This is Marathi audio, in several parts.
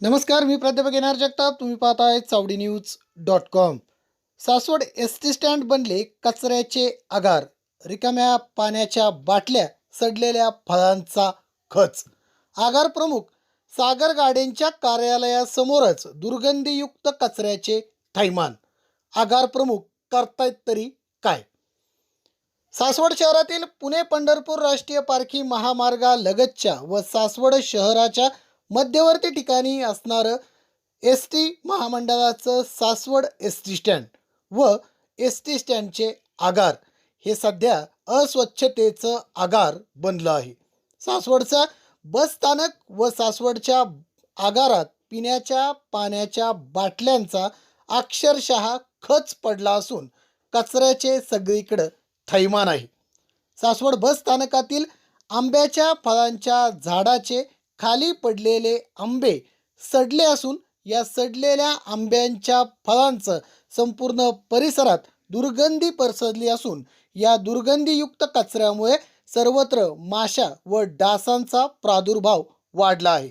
नमस्कार मी प्राध्यापक येणार जगताप. तुम्ही पाहताय Chavadi news dot com. Saswad S T stand बनले कचऱ्याचे आगार. रिकाम्या पाण्याच्या बाटल्या सडलेल्या फळांचा खच. आगार प्रमुख सागर गाडेंच्या कार्यालयासमोरच दुर्गंधीयुक्त कचऱ्याचे थैमान. आगार प्रमुख करतायत तरी काय? सासवड शहरातील पुणे पंढरपूर राष्ट्रीय पारखी महामार्गालगतच्या व सासवड शहराच्या मध्यवर्ती ठिकाणी असणारं एस टी महामंडळाचं सासवड एस टी स्टँड व एस टी स्टँडचे आगार. हे सध्या अस्वच्छतेचं आगार बनलं आहे. सासवडचा बस स्थानक व सासवडच्या आगारात पिण्याच्या पाण्याच्या बाटल्यांचा अक्षरशः खच पडला असून कचऱ्याचे सगळीकडं थैमान आहे. सासवड बस स्थानकातील आंब्याच्या फळांच्या झाडाचे खाली पडलेले आंबे सडले असून या सडलेल्या आंब्यांच्या फळांचं संपूर्ण परिसरात दुर्गंधी पसरली असून या दुर्गंधीयुक्त कचऱ्यामुळे सर्वत्र माशा व डासांचा प्रादुर्भाव वाढला आहे.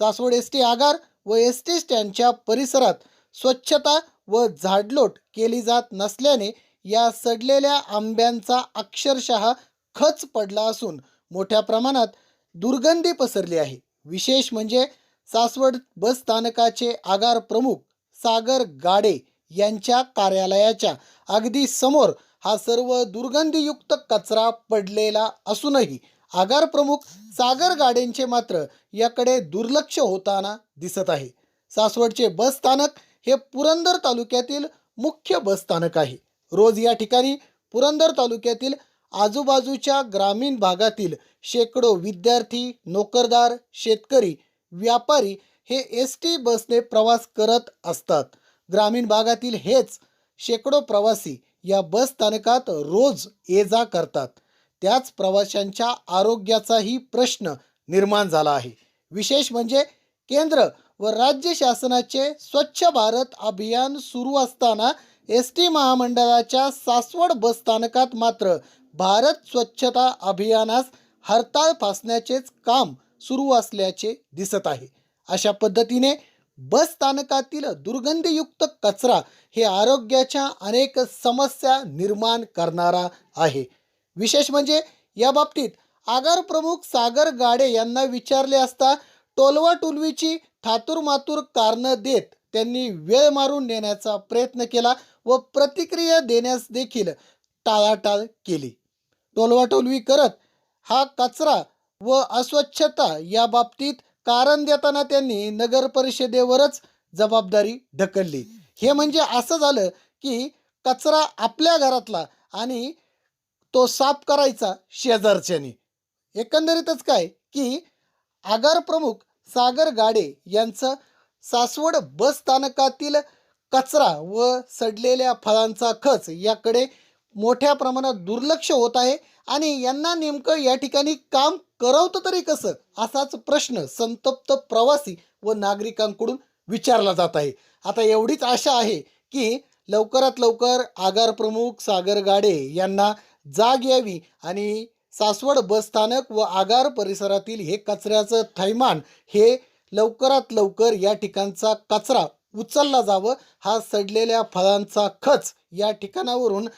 सासवड एस टी आगार व एस टी स्टँडच्या परिसरात स्वच्छता व झाडलोट केली जात नसल्याने या सडलेल्या आंब्यांचा अक्षरशः खच पडला असून मोठ्या प्रमाणात दुर्गंधी पसरली आहे. विशेष म्हणजे सासवड बस स्थानकाचे आगार प्रमुख सागर गाडे यांच्या कार्यालयाच्या अगदी समोर हा सर्व दुर्गंधीयुक्त कचरा पडलेला असूनही आगार प्रमुख सागर गाडेंचे मात्र याकडे दुर्लक्ष होताना दिसत आहे. सासवडचे बस स्थानक हे पुरंदर तालुक्यातील मुख्य बस स्थानक आहे. रोज या ठिकाणी पुरंदर तालुक्यातील आजूबाजूच्या ग्रामीण भागातील शेकडो विद्यार्थी नोकरदार शेतकरी व्यापारी हे एस टी बसने प्रवास करत असतात. ग्रामीण भागातील हेच शेकडो प्रवासी या बस स्थानकात रोज ये जा करतात. त्याच प्रवाशांच्या आरोग्याचाही प्रश्न निर्माण झाला आहे. विशेष म्हणजे केंद्र व राज्य शासनाचे स्वच्छ भारत अभियान सुरू असताना एस टी महामंडळाच्या सासवड बस स्थानकात मात्र भारत स्वच्छता अभियानास हरताळ फासण्याचेच काम सुरू असल्याचे दिसत आहे. अशा पद्धतीने बस स्थानकातील दुर्गंधीयुक्त कचरा हे आरोग्याच्या अनेक समस्या निर्माण करणारा आहे. विशेष म्हणजे या बाबतीत आगार प्रमुख सागर गाडे यांना विचारले असता टोलवा टोलवीची थातूरमातूर कारणं देत त्यांनी वेळ मारून नेण्याचा प्रयत्न केला व प्रतिक्रिया देण्यास देखील टाळाटाळ केली. टोलवाटोलवी करत हा कचरा व अस्वच्छता या बाबतीत कारण देताना त्यांनी नगर परिषदेवरच जबाबदारी ढकलली. हे म्हणजे असं झालं की कचरा आपल्या घरातला आणि तो साफ करायचा शेजारच्यानी. एकंदरीतच काय की आगार प्रमुख सागर गाडे यांचं सासवड बस स्थानकातील कचरा व सडलेल्या फळांचा खच याकडे मोठ्या प्रमाणात दुर्लक्ष होत आहे. आणि यांना नेमकं या ठिकाणी काम करवतं तरी कसं? असाच प्रश्न संतप्त प्रवासी व नागरिकांकडून विचारला जात आहे. आता एवढीच आशा आहे की लवकरात लवकर आगार प्रमुख सागर गाडे यांना जाग यावी आणि सासवड बस स्थानक व आगार परिसरातील हे कचऱ्याचं थैमान हे लवकरात लवकर या ठिकाणचा कचरा उचलला जावं. हा सडलेल्या फळांचा खच या ठिकाणावरून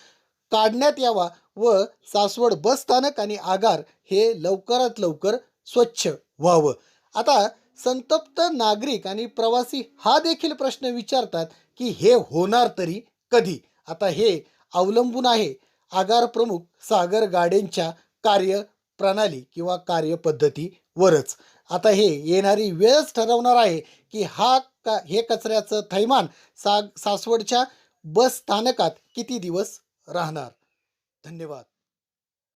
काढण्यात यावा व सासवड बस स्थानक आणि आगार हे लवकरात लवकर स्वच्छ व्हावं. आता संतप्त नागरिक आणि प्रवासी हा देखील प्रश्न विचारतात की हे होणार तरी कधी? आता हे अवलंबून आहे. आगार प्रमुख सागर गाड्यांच्या कार्यप्रणाली किंवा कार्यपद्धतीवरच. आता हे येणारी वेळच ठरवणार आहे की हा का हे कचऱ्याचं थैमान सा सासवडच्या बस स्थानकात किती दिवस राहणार. धन्यवाद.